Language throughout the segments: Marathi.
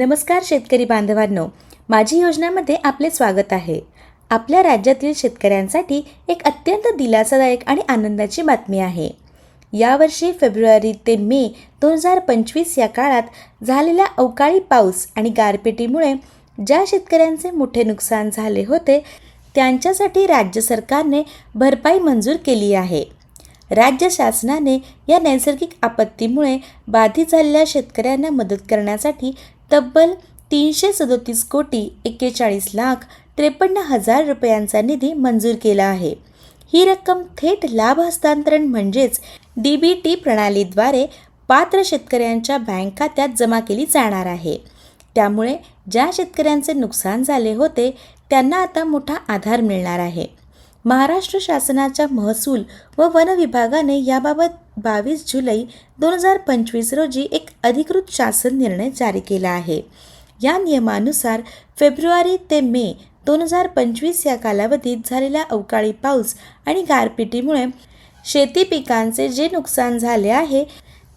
नमस्कार शेतकरी बांधवांनो. माझी योजनामध्ये आपले स्वागत आहे. आपल्या राज्यातील शेतकऱ्यांसाठी एक अत्यंत दिलासादायक आणि आनंदाची बातमी आहे. यावर्षी फेब्रुवारी ते मे दोन हजार पंचवीस या काळात झालेल्या अवकाळी पाऊस आणि गारपिटीमुळे ज्या शेतकऱ्यांचे मोठे नुकसान झाले होते त्यांच्यासाठी राज्य सरकारने भरपाई मंजूर केली आहे. राज्य शासनाने या नैसर्गिक आपत्तीमुळे बाधित झालेल्या शेतकऱ्यांना मदत करण्यासाठी तब्बल तीनशे सदोतीस कोटी एक्केचाळीस लाख त्रेपन्न हजार रुपयांचा निधी मंजूर केला आहे. ही रक्कम थेट लाभ हस्तांतरण म्हणजेच डी बी टी प्रणालीद्वारे पात्र शेतकऱ्यांच्या बँक खात्यात जमा केली जाणार आहे. त्यामुळे ज्या शेतकऱ्यांचे नुकसान झाले होते त्यांना आता मोठा आधार मिळणार आहे. महाराष्ट्र शासनाच्या महसूल व वन विभागाने याबाबत बावीस जुलै दोन हजार पंचवीस रोजी एक अधिकृत शासन निर्णय जारी केला आहे. या नियमानुसार फेब्रुवारी ते मे दोन हजार पंचवीस या कालावधीत झालेला अवकाळी पाऊस आणि गारपिटीमुळे शेती पिकांचे जे नुकसान झाले आहे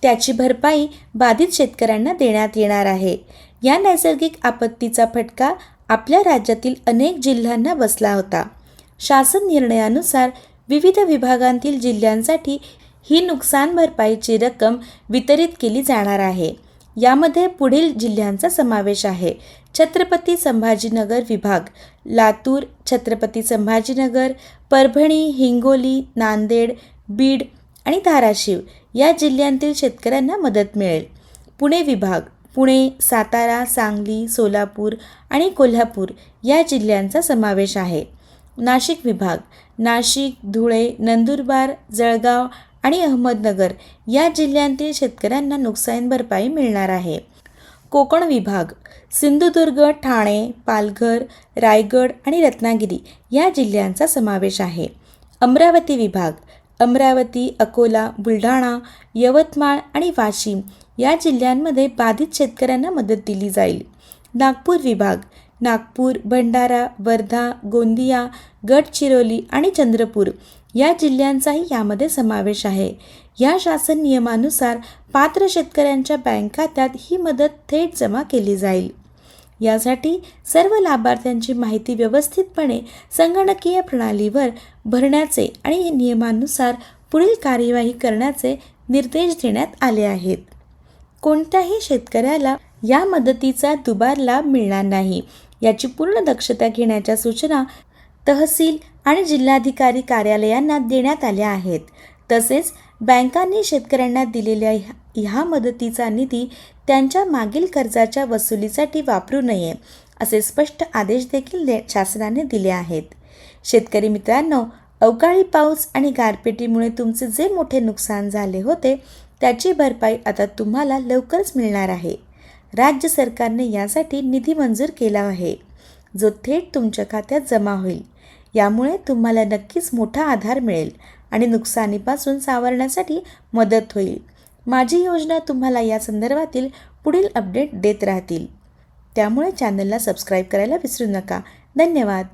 त्याची भरपाई बाधित शेतकऱ्यांना देण्यात येणार आहे. या नैसर्गिक आपत्तीचा फटका आपल्या राज्यातील अनेक जिल्ह्यांना बसला होता. शासन निर्णयानुसार विविध विभागांतील जिल्ह्यांसाठी ही नुकसान भरपाईची रक्कम वितरित केली जाणार आहे. यामध्ये पुढील जिल्ह्यांचा समावेश आहे. छत्रपती संभाजीनगर विभाग लातूर छत्रपती संभाजीनगर परभणी हिंगोली नांदेड बीड आणि धाराशिव या जिल्ह्यांतील शेतकऱ्यांना मदत मिळेल. पुणे विभाग पुणे सातारा सांगली सोलापूर आणि कोल्हापूर या जिल्ह्यांचा समावेश आहे. नाशिक विभाग नाशिक धुळे नंदुरबार जळगाव आणि अहमदनगर या जिल्ह्यांतील शेतकऱ्यांना नुकसान भरपाई मिळणार आहे. कोकण विभाग सिंधुदुर्ग ठाणे पालघर रायगड आणि रत्नागिरी या जिल्ह्यांचा समावेश आहे. अमरावती विभाग अमरावती अकोला बुलढाणा यवतमाळ आणि वाशिम या जिल्ह्यांमध्ये बाधित शेतकऱ्यांना मदत दिली जाईल. नागपूर विभाग नागपूर भंडारा वर्धा गोंदिया गडचिरोली आणि चंद्रपूर या जिल्ह्यांचाही यामध्ये समावेश आहे. या शासन नियमानुसार पात्र शेतकऱ्यांच्या बँक खात्यात ही मदत थेट जमा केली जाईल. यासाठी सर्व लाभार्थ्यांची माहिती व्यवस्थितपणे संगणकीय प्रणालीवर भरण्याचे आणि नियमानुसार पुढील कार्यवाही करण्याचे निर्देश देण्यात आले आहेत. कोणत्याही शेतकऱ्याला या मदतीचा दुबार लाभ मिळणार नाही. याची पूर्ण दक्षता घेण्याच्या सूचना तहसील आणि जिल्हाधिकारी कार्यालयांना देण्यात आल्या आहेत. तसेच बँकांनी शेतकऱ्यांना दिलेल्या ह्या ह्या मदतीचा निधी त्यांच्या मागील कर्जाच्या वसुलीसाठी वापरू नये असे स्पष्ट आदेश देखील दे शासनाने दिले आहेत. शेतकरी मित्रांनो अवकाळी पाऊस आणि गारपिटीमुळे तुमचे जे मोठे नुकसान झाले होते त्याची भरपाई आता तुम्हाला लवकरच मिळणार आहे. राज्य सरकारने यासाठी निधी मंजूर केला आहे. जो थेट तुमच्या खात्यात जमा होईल. यामुळे तुम्हाला नक्कीच मोठा आधार मिळेल आणि नुकसानीपासून सावरण्यासाठी मदत होईल. माझी योजना तुम्हाला या संदर्भातील पुढील अपडेट देत राहतील. त्यामुळे चॅनलला सबस्क्राईब करायला विसरू नका. धन्यवाद.